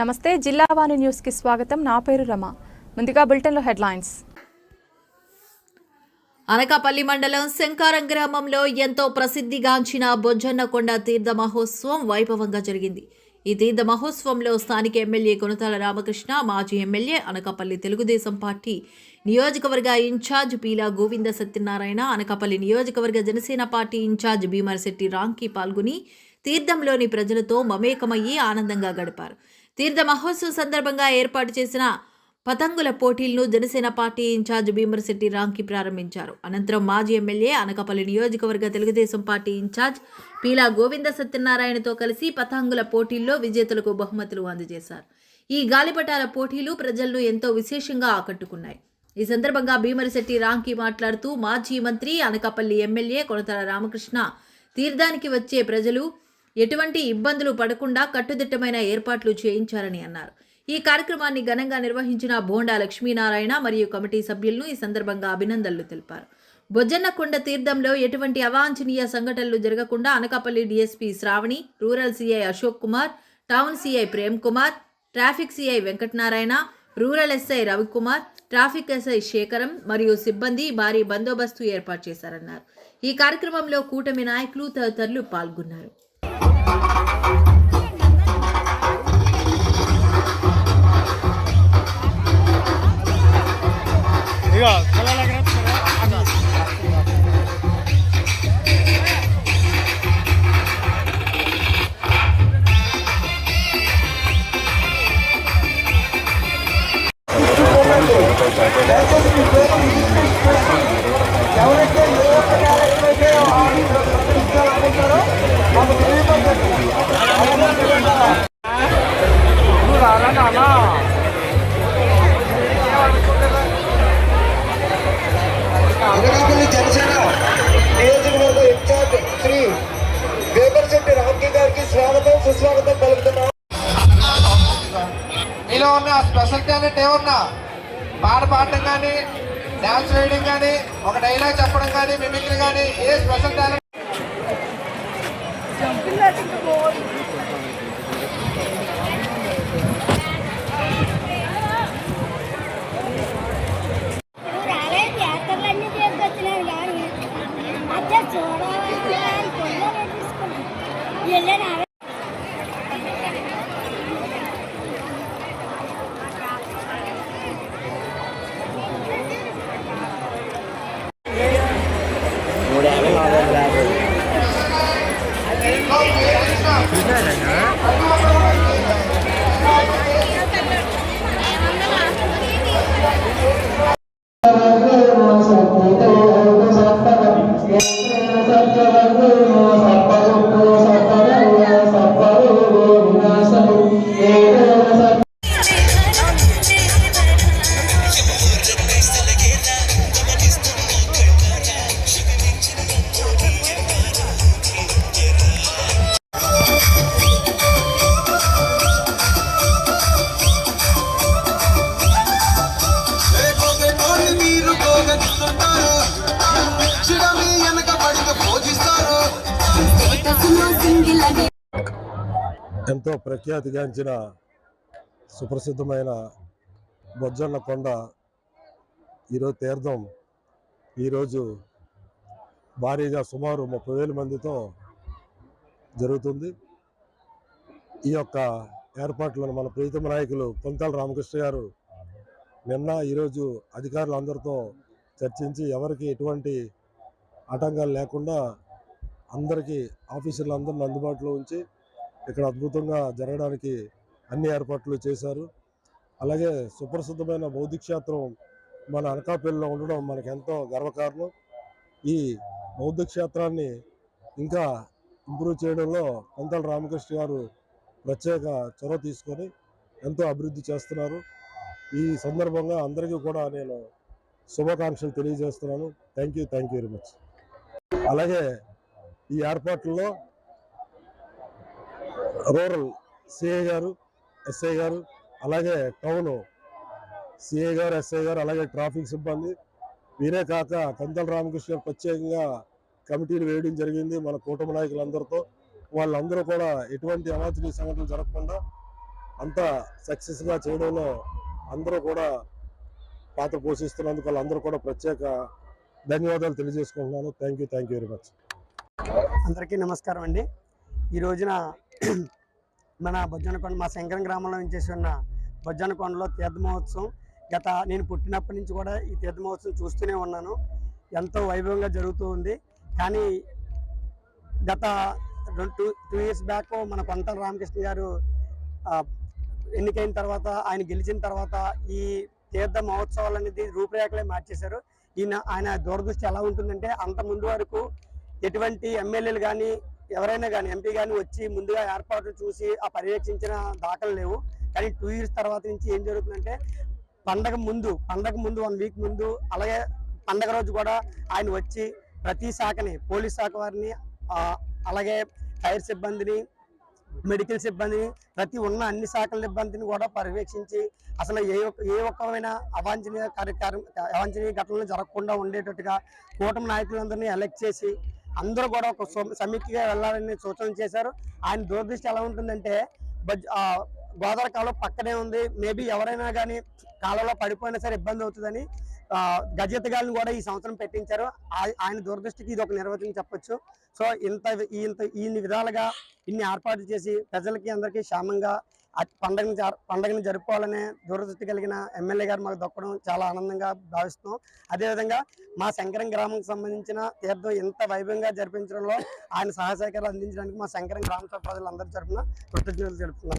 నమస్తే జిల్లా వాణి న్యూస్కి స్వాగతం. నా పేరు రమ. ముందుగా బులెటిన్లో హెడ్లైన్స్. అనకాపల్లి మండలం శంకారం గ్రామంలో ఎంతో ప్రసిద్ధిగాంచిన బొజ్జన్నకొండ తీర్థ మహోత్సవం వైభవంగా జరిగింది. ఈ తీర్థ మహోత్సవంలో స్థానిక ఎమ్మెల్యే కొనతాల రామకృష్ణ మాజీ ఎమ్మెల్యే అనకాపల్లి తెలుగుదేశం పార్టీ నియోజకవర్గ ఇన్ఛార్జ్ పీలా గోవింద సత్యనారాయణ అనకాపల్లి నియోజకవర్గ జనసేన పార్టీ ఇన్ఛార్జ్ భీమరశెట్టి రాంకి పాల్గొని తీర్థంలోని ప్రజలతో మమేకమయ్యి ఆనందంగా గడిపారు. తీర్థ మహోత్సవం సందర్భంగా ఏర్పాటు చేసిన పతంగుల పోటీలను జనసేన పార్టీ ఇన్ఛార్జ్ భీమరశెట్టి రాంకి ప్రారంభించారు. అనంతరం మాజీ ఎమ్మెల్యే అనకాపల్లి నియోజకవర్గ తెలుగుదేశం పార్టీ ఇన్ఛార్జ్ పీలా గోవింద సత్యనారాయణతో కలిసి పతంగుల పోటీల్లో విజేతలకు బహుమతులు అందజేశారు. ఈ గాలిపటాల పోటీలు ప్రజలను ఎంతో విశేషంగా ఆకట్టుకున్నాయి. ఈ సందర్భంగా భీమరిశెట్టి రాంకి మాట్లాడుతూ మాజీ మంత్రి అనకాపల్లి ఎమ్మెల్యే కొనతల రామకృష్ణ తీర్థానికి వచ్చే ప్రజలు ఎటువంటి ఇబ్బందులు పడకుండా కట్టుదిట్టమైన ఏర్పాట్లు చేయించారని అన్నారు. ఈ కార్యక్రమాన్ని ఘనంగా నిర్వహించిన బోండా లక్ష్మీనారాయణ మరియు కమిటీ సభ్యులను ఈ సందర్భంగా అభినందనలు తెలిపారు. బొజ్జన్నకొండ తీర్థంలో ఎటువంటి అవాంఛనీయ సంఘటనలు జరగకుండా Anakapalli DSP Sravani rural CI Ashok Kumar town CI Prem Kumar traffic CI Venkatanarayana rural SI Ravikumar traffic SI Sekharam మరియు సిబ్బంది భారీ బందోబస్తు ఏర్పాటు చేశారన్నారు. ఈ కార్యక్రమంలో కూటమి నాయకులు తదితరులు పాల్గొన్నారు. ఇక పిల్లలకి స్పెషల్ ఏమన్నా పాట పాడటం కానీ డాన్స్ వేయడం కానీ ఒక డైలాగ్ చెప్పడం కానీ మిమిక్రీ కానీ ఏ స్పెషల్ టాలెంట్ ఎంతో ప్రఖ్యాతిగాంచిన సుప్రసిద్ధమైన బొజ్జన్న కొండ ఈరోజు తీర్థం. ఈరోజు భారీగా సుమారు ముప్పై వేల మందితో జరుగుతుంది. ఈ యొక్క ఏర్పాట్లను మన ప్రీతమ నాయకులు కొంతాల రామకృష్ణ గారు నిన్న ఈరోజు అధికారులందరితో చర్చించి ఎవరికి ఎటువంటి ఆటంకాలు లేకుండా అందరికీ ఆఫీసర్లు అందరిని అందుబాటులో ఉంచి ఇక్కడ అద్భుతంగా జరగడానికి అన్ని ఏర్పాట్లు చేశారు. అలాగే సుప్రసిద్ధమైన బౌద్ధ క్షేత్రం మన అనకాపల్లిలో ఉండడం మనకు ఎంతో గర్వకారణం. ఈ బౌద్ధ క్షేత్రాన్ని ఇంకా ఇంప్రూవ్ చేయడంలో కొంతల రామకృష్ణ గారు ప్రత్యేక చొరవ తీసుకొని ఎంతో అభివృద్ధి చేస్తున్నారు. ఈ సందర్భంగా అందరికీ కూడా నేను శుభాకాంక్షలు తెలియజేస్తున్నాను. Thank you thank you very much. అలాగే ఈ ఏర్పాట్లలో రూరల్ సిఐ గారు ఎస్ఐ గారు అలాగే టౌన్ సిఐ గారు ఎస్ఐ గారు అలాగే ట్రాఫిక్ సిబ్బంది వీరే కాక కందల రామకృష్ణ ప్రత్యేకంగా కమిటీలు వేయడం జరిగింది. మన కూటమి నాయకులందరితో వాళ్ళందరూ కూడా ఎటువంటి అవాంఛనీయ సంఘటనలు జరగకుండా అంత సక్సెస్గా చేయడంలో అందరూ కూడా పాత్ర పోషిస్తున్నందుకు వాళ్ళందరూ కూడా ప్రత్యేక ధన్యవాదాలు తెలియజేసుకుంటున్నాను. Thank you thank you very much అందరికీ నమస్కారం అండి. ఈ రోజున మన బొజ్జనకొండ మా శంకరం గ్రామంలో ఉంచేసి ఉన్న బొజ్జనకొండలో తీర్థ మహోత్సవం గత నేను పుట్టినప్పటి నుంచి కూడా ఈ తీర్థ మహోత్సవం చూస్తూనే ఉన్నాను. ఎంతో వైభవంగా జరుగుతూ ఉంది. కానీ గత టూ టూ ఇయర్స్ బ్యాక్ మన కొంతల రామకృష్ణ గారు ఎన్నికైన తర్వాత ఆయన గెలిచిన తర్వాత ఈ తీర్థ మహోత్సవాలు అనేది రూపురేఖలే మార్చేశారు. ఈయన ఆయన దూరదృష్టి ఎలా ఉంటుందంటే అంత ముందు వరకు ఎటువంటి ఎమ్మెల్యేలు కానీ ఎవరైనా కానీ ఎంపీ కానీ వచ్చి ముందుగా ఏర్పాట్లు చూసి ఆ పర్యవేక్షించిన దాఖలు లేవు. కానీ టూ ఇయర్స్ తర్వాత నుంచి ఏం జరుగుతుందంటే పండగ ముందు పండగ ముందు వన్ వీక్ ముందు అలాగే పండగ రోజు కూడా ఆయన వచ్చి ప్రతి శాఖని పోలీస్ శాఖ వారిని అలాగే ఫైర్ సిబ్బందిని మెడికల్ సిబ్బందిని ప్రతి ఉన్న అన్ని శాఖల సిబ్బందిని కూడా పర్యవేక్షించి అసలు ఏ ఒక్క ఏ ఒక్కమైన అవాంఛనీయ కార్యక్రమం అవాంఛనీయ ఘటనలు జరగకుండా ఉండేటట్టుగా కూటమి నాయకులందరినీ ఎలక్ట్ చేసి అందరూ కూడా ఒక సమితిగా వెళ్ళాలని సూచన చేశారు. ఆయన దురదృష్టి ఎలా ఉంటుందంటే బజ్ గోదావరి కాలువ పక్కనే ఉంది. మేబీ ఎవరైనా కానీ కాలంలో పడిపోయినా సరే ఇబ్బంది అవుతుందని ఆ, గాలిని కూడా ఈ సంవత్సరం పెట్టించారు. ఆయన దురదృష్టికి ఇది ఒక నిర్వచనం చెప్పొచ్చు. సో ఇంత ఇంత ఇన్ని విధాలుగా ఇన్ని ఏర్పాట్లు చేసి ప్రజలకి అందరికీ క్షేమంగా పండగని జర- పండగని జరుపుకోవాలనే దూరదృష్టి కలిగిన ఎమ్మెల్యే గారు మాకు దొక్కడం చాలా ఆనందంగా భావిస్తున్నాం. అదేవిధంగా మా శంకరం గ్రామంకి సంబంధించిన తీర్థం ఇంత వైభవంగా జరిపించడంలో ఆయన సహాయ అందించడానికి మా శంకరం గ్రామ సభ ప్రజలందరి తరపున కృతజ్ఞతలు తెలుపుతున్నాం.